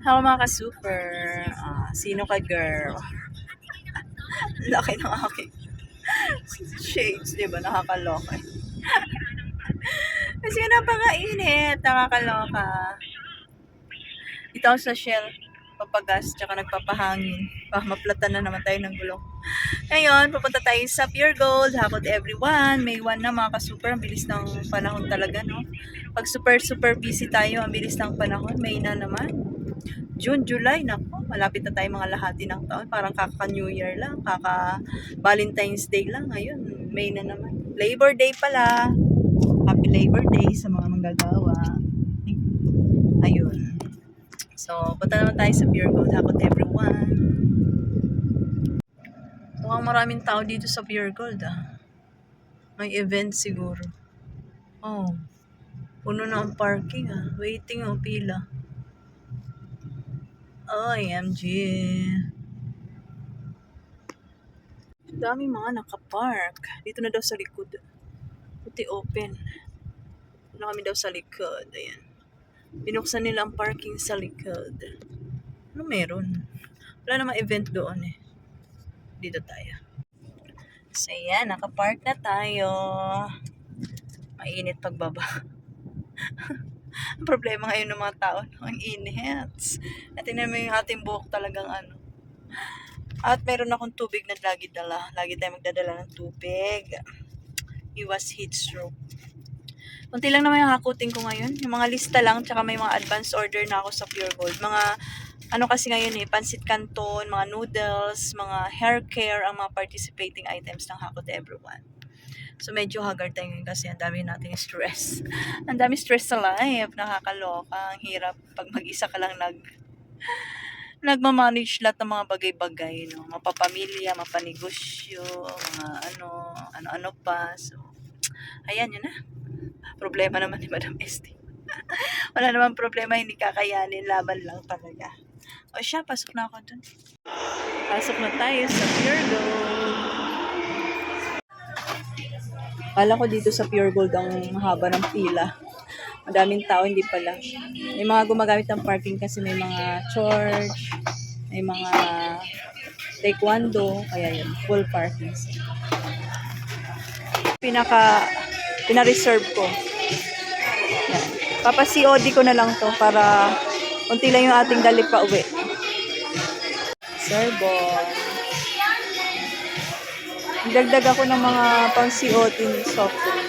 Hello mga ka-super. Ah, sino ka girl? Laki ng aking shades, di ba? Nakakaloka. Kasi napakainit. Nakakaloka. Ako sa Shell. Papagas, tsaka nagpapahangin. Ah, maplatan na naman tayo ng gulong. Ngayon, pupunta tayo sa Pure Gold. Hakot everyone. May one na mga ka-super. Ang bilis ng panahon talaga, no? Pag super, super busy tayo, ang bilis ng panahon. May na naman. June, July, nako, malapit na tayo mga lahati ng taon. Parang kaka-New Year lang, kaka-Valentine's Day lang. Ngayon, May na naman. Labor Day pala. Happy Labor Day sa mga manggagawa. Ayun. So, punta naman tayo sa Pure Gold. Hakot everyone. Mukhang maraming tao dito sa Pure Gold, ah. May event siguro. Oh. Puno na ang parking, ah. Waiting, oh, pila. OMG. Dami mga nakapark. Dito na daw sa likod. Puti open. Dito na kami daw sa likod. Ayan. Binuksan nila ang parking sa likod. Ano meron? Wala namang event doon eh. Dito tayo. So yan, nakapark na tayo. Mainit pagbaba. Ang problema ngayon ng mga tao, ang init. At tingnan mo yung ating buhok talagang ano. At meron akong tubig na lagi dala. Lagi tayo magdadala ng tubig. Iwas heat stroke. Kunti lang naman yung hakutin ko ngayon. Yung mga lista lang, tsaka may mga advance order na ako sa Pure Gold. Mga, ano kasi ngayon eh, pansit canton, mga noodles, mga hair care, ang mga participating items ng Hakot Everyone. So medyo haggard tayo kasi ang dami nating stress. ang dami stress sa life, nakakaloka, ang hirap pag mag-isa ka lang nag nagmamanage lahat ng mga bagay-bagay, no? Mapapamilya, mapanegosyo, mga ano, ano-ano pa. So, ayan yun na. Problema naman ni Madam Esty. Wala naman problema, hindi kakayanin, laban lang talaga. O siya, pasok na ako dun. Pasok na tayo sa Pure Gold. Kala ko dito sa Pure Gold ang haba ng pila. Madaming tao, hindi pala. May mga gumagamit ng parking kasi may mga church, may mga taekwondo, kaya yun, full parking. Pinaka, pina-reserve ko. Yan. Papa-COD ko na lang to para unti lang yung ating dali pa uwi. Serbo. Dagdag ako ng mga pang COD ni soft drinks.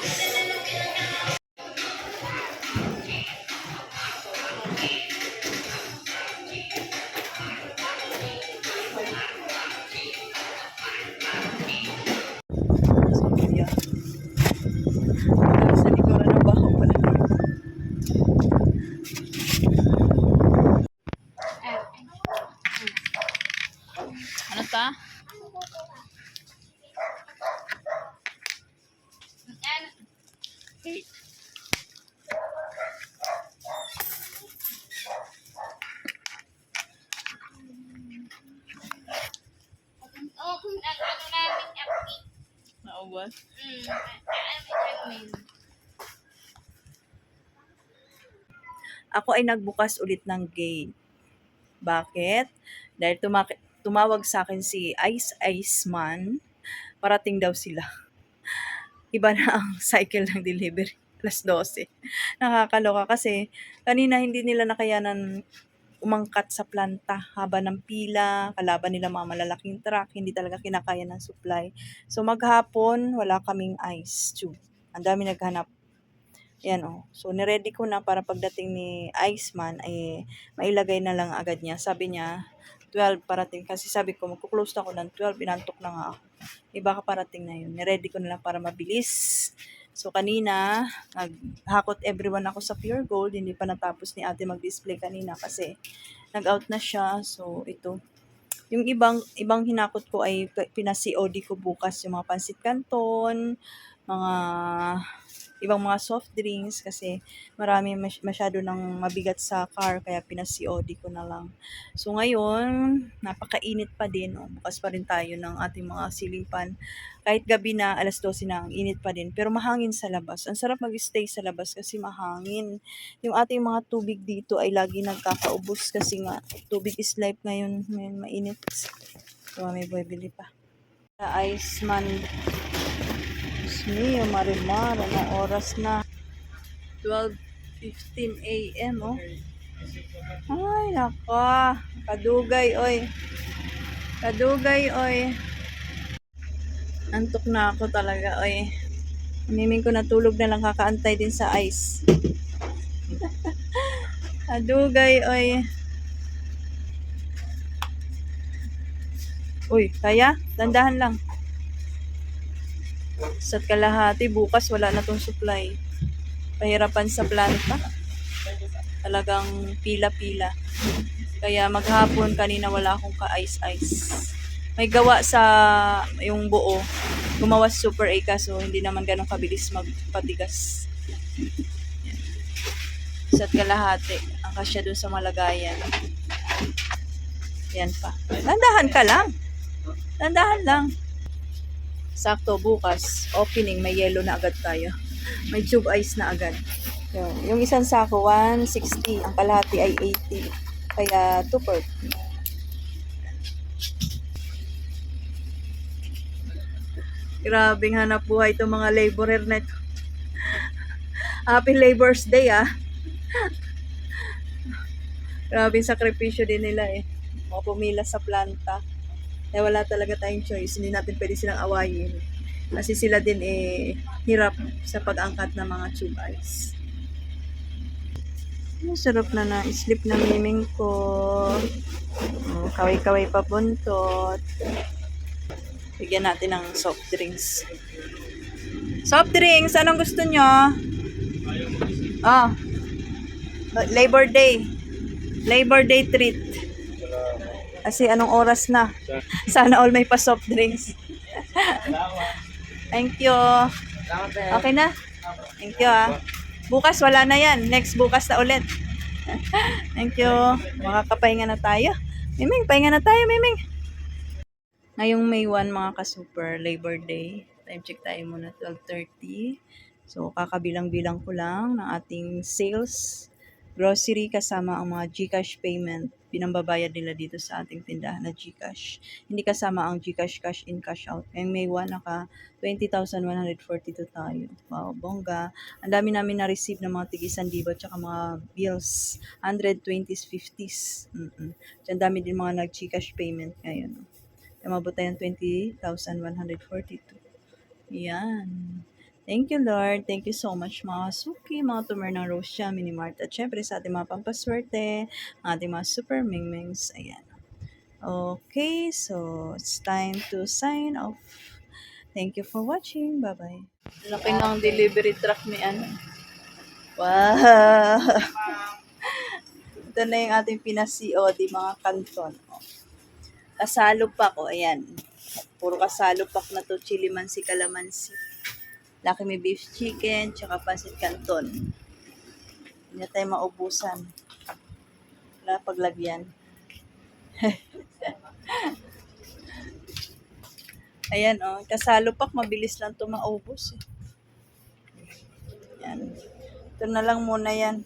Nauwas. Mm. Ako ay nagbukas ulit ng gate. Bakit? Dahil tuma- tumawag sa akin si Ice Ice Man. Parating daw sila. Iba na ang cycle ng delivery. Alas 12. Nakakaloka kasi kanina hindi nila nakayanan umangkat sa planta haba ng pila, kalaban nila mga malalaking truck, hindi talaga kinakaya ng supply. So maghapon, wala kaming ice tube. Ang dami naghanap. Yan oh. So niready ko na para pagdating ni Iceman ay mailagay na lang agad niya. Sabi niya 12 parating kasi sabi ko magko-close na ako ng 12, inantok na nga ako. Iba ka parating na yun. Niready ko na lang para mabilis. So kanina, naghakot everyone ako sa Pure Gold. Hindi pa natapos ni ate mag-display kanina kasi nag-out na siya. So ito. Yung ibang ibang hinakot ko ay pina-COD ko bukas yung mga pansit canton, mga ibang mga soft drinks kasi marami mas- masyado ng mabigat sa car kaya pinas-COD ko na lang. So ngayon, napakainit pa din. Oh. Bukas pa rin tayo ng ating mga silipan. Kahit gabi na, alas 12 na, ang init pa din. Pero mahangin sa labas. Ang sarap mag-stay sa labas kasi mahangin. Yung ating mga tubig dito ay lagi nagkakaubos kasi nga tubig is life ngayon. Ngayon mainit. So may bumibili pa. Ice man. Diyos mio, marimar. Anong oras na? 12.15 a.m. Oh. Ay, nako. Kadugay, oy. Kadugay, oy. Antok na ako talaga, oy. Miming ko natulog na lang kakaantay din sa ice. Kadugay, oy. Uy, kaya? Dandahan lang. Sa kalahati, bukas wala na tong supply. Pahirapan sa planta. Talagang pila-pila. Kaya maghapon kanina wala akong ka-ice-ice. May gawa sa yung buo. Gumawa Super A kaso hindi naman ganun kabilis magpatigas. Sa kalahati. Ang kasya dun sa malagayan. Yan pa. Dandahan ka lang. Dandahan lang. Sakto bukas, opening, may yellow na agad tayo. May tube ice na agad. Yun. Yung isang sako, 160. Ang kalahati ay 80. Kaya 2 per. Grabing hanap buhay itong mga laborer na ito. Happy Labor's Day ah. Grabing sakripisyo din nila eh. Mga pumila sa planta. Kaya wala talaga tayong choice. Hindi natin pwede silang awayin. Kasi sila din eh hirap sa pag-angkat ng mga tube ice. Ang sarap na na-sleep ng miming ko. Oh, kaway-kaway pa buntot. Bigyan natin ng soft drinks. Soft drinks, anong gusto nyo? Oh. Labor Day. Labor Day treat. Kasi anong oras na? Sana all may pa soft drinks. Thank you. Okay na? Thank you ah. Bukas wala na yan. Next bukas na ulit. Thank you. Makakapahinga na tayo. Miming, pahinga na tayo, Miming. Ngayong May 1 mga ka-super Labor Day. Time check tayo muna 12.30. So kakabilang-bilang ko lang ng ating sales grocery kasama ang mga GCash payment. Pinambabayad nila dito sa ating tindahan na GCash. Hindi kasama ang GCash cash in cash out. Ngayong May 1 naka 20,142 tayo. Wow, bongga. Ang dami namin na-receive ng mga tigisan diba tsaka mga bills. 120s, 50s. Mm-mm. Diyan dami din mga nag-GCash payment ngayon. Kaya mabot tayo ng 20,142. Yan. Thank you, Lord. Thank you so much, mga Suki, mga Tumer ng Rosia, Minimart, at syempre sa ating mga pampaswerte, ating mga super mingmings. Ayan. Okay, so it's time to sign off. Thank you for watching. Bye-bye. Laki ng delivery truck ni ano. Wow! Ito na yung ating pinasi-COD, mga kanton. Oh. Kasalo pa ko, ayan. Puro kasalo pak na to, chili mansi, calamansi. Laki may beef chicken, tsaka pancit canton. Hindi tayo maubusan. Wala paglagyan. Ayan, oh. Kasalo pak, mabilis lang to maubos. Eh. Yan. Ito na lang muna yan.